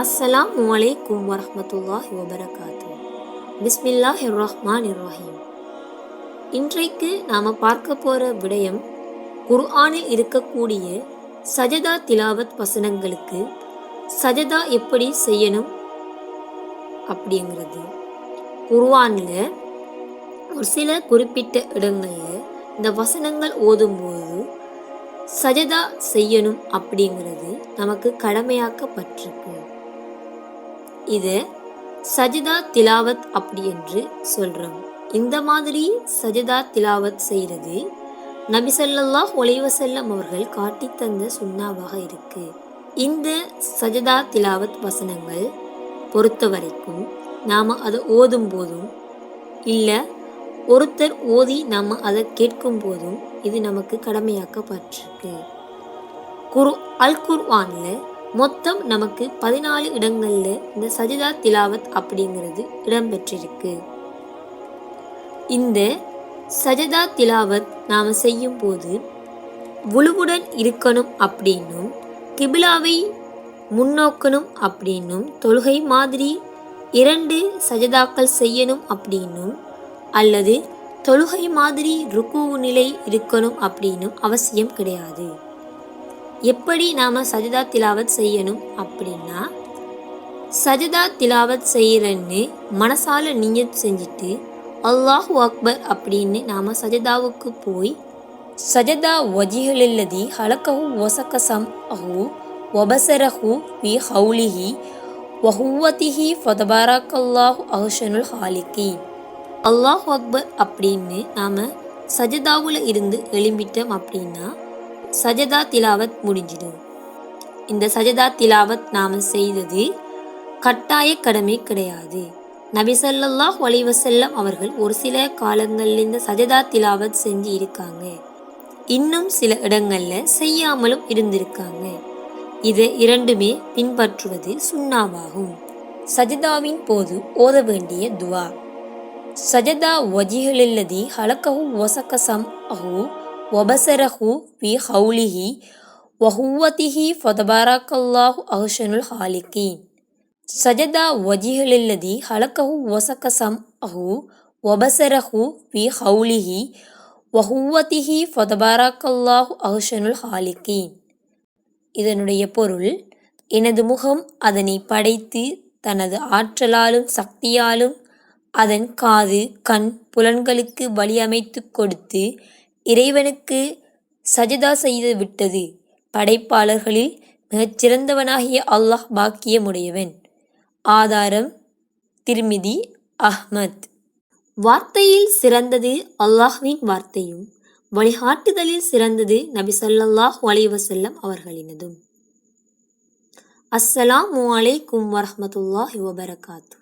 அஸ்ஸலாம் வலைக்கும் வரஹ்மத்துல்லாஹி வபரகாத்து பிஸ்மில்லாஹி ரஹ்மான் இர்ரஹீம் இன்றைக்கு நாம் பார்க்க போகிற விடயம் குர்ஆனில் இருக்கக்கூடிய சஜதா திலாவத் வசனங்களுக்கு சஜதா எப்படி செய்யணும் அப்படிங்கிறது. குர்ஆனில் ஒரு சில குறிப்பிட்ட இடங்களில் இந்த வசனங்கள் ஓதும்போது சஜதா செய்யணும் அப்படிங்கிறது நமக்கு கடமையாக்கப்பட்டிருக்கு. இது சஜிதா திலாவத் அப்படி என்று சொல்கிறோம் இந்த மாதிரி சஜிதா திலாவத் செய்கிறது நபி ஒலைவசல்லம் அவர்கள் காட்டி தந்த சுண்ணாவாக இருக்கு. இந்த சஜதா திலாவத் வசனங்கள் பொறுத்த வரைக்கும் நாம் அதை ஓதும் போதும் இல்லை ஒருத்தர் ஓதி நாம் அதை கேட்கும் போதும் இது நமக்கு கடமையாக்கப்பட்டிருக்கு. குரு அல் குர்வானில் மொத்தம் நமக்கு பதினாலு இடங்களில் இந்த சஜிதா திலாவத் அப்படிங்கிறது இடம்பெற்றிருக்கு. இந்த சஜதா திலாவத் நாம் செய்யும் போது உழுவுடன் இருக்கணும் அப்படின்னும் கிபிலாவை முன்னோக்கணும் அப்படின்னும் தொழுகை மாதிரி இரண்டு சஜதாக்கள் செய்யணும் அப்படின்னும் அல்லது தொழுகை மாதிரி ருக்கு நிலை இருக்கணும் அப்படின்னும் அவசியம் கிடையாது. எப்படி நாம் சஜிதா திலாவத் செய்யணும் அப்படின்னா சஜிதா திலாவத் செய்கிறன்னு மனசால நீயத் செஞ்சுட்டு அல்லாஹு அக்பர் அப்படின்னு நாம் சஜிதாவுக்கு போய் சஜதா வஜிகளில்லதி ஹலக்கஹு ஒசகசம் அஹு ஒபசரஹு வி ஹவுலிஹி வஹுவதிஹி ஃபதபாராக்கல்லாஹு அஹ்ஷனுல் ஹாலிக்கி அல்லாஹ் அக்பர் அப்படின்னு நாம் சஜதாவில் இருந்து எழும்பிட்டோம் அப்படின்னா சஜதா திலாவத் முடிஞ்சிடும் இந்த சஜதா திலாவத் நாம் செய்தது கட்டாய கடமை கிடையாது. நபி ஸல்லல்லாஹு அவர்கள் ஒரு சில காலங்களில் இந்த சஜதா திலாவத் செஞ்சு இருக்காங்க. இன்னும் சில இடங்களில் செய்யாமலும் இருந்திருக்காங்க. இது இரண்டுமே பின்பற்றுவது சுண்ணாவாகும். சஜதாவின் போது ஓத வேண்டிய துவா. சஜதா வஜிகளில்லதி ஹலக்கஹு ஒசக்கசம் ஒபசரஹு வி ஹவுலிஹி வஹுவதிஹி ஃபதபாராக்கல்லாஹு அஹுஷனுல் ஹாலிக்கீன் சஜதா வஜிகளில்லதி ஹலக்கஹு ஒசகசம் அஹு ஒபசரஹு வி ஹவுலிஹி வஹுவதிஹி ஃபதபாராக்கல்லாஹு அஹுஷனுல் ஹாலிக்கீன் இதனுடைய பொருள் எனது முகம் அதனை படைத்து தனது ஆற்றலாலும் சக்தியாலும் அதன் காது கண் புலன்களுக்கு வழியமைத்து கொடுத்து இறைவனுக்கு சஜதா செய்து விட்டது. படைப்பாளர்களில் மிகச்சிறந்தவனாகிய அல்லாஹ் பாக்கியமுடையவன். ஆதாரம் திருமிதி அஹ்மத். வார்த்தையில் சிறந்தது அல்லாஹ்வின் வார்த்தையும் வழிகாட்டுதலில் சிறந்தது நபி ஸல்லல்லாஹு வலைவசல்லம் அவர்களினதும். அஸ்ஸலாம் அலைக்கும் வரமத்துல்லாஹி வபரகாத்து.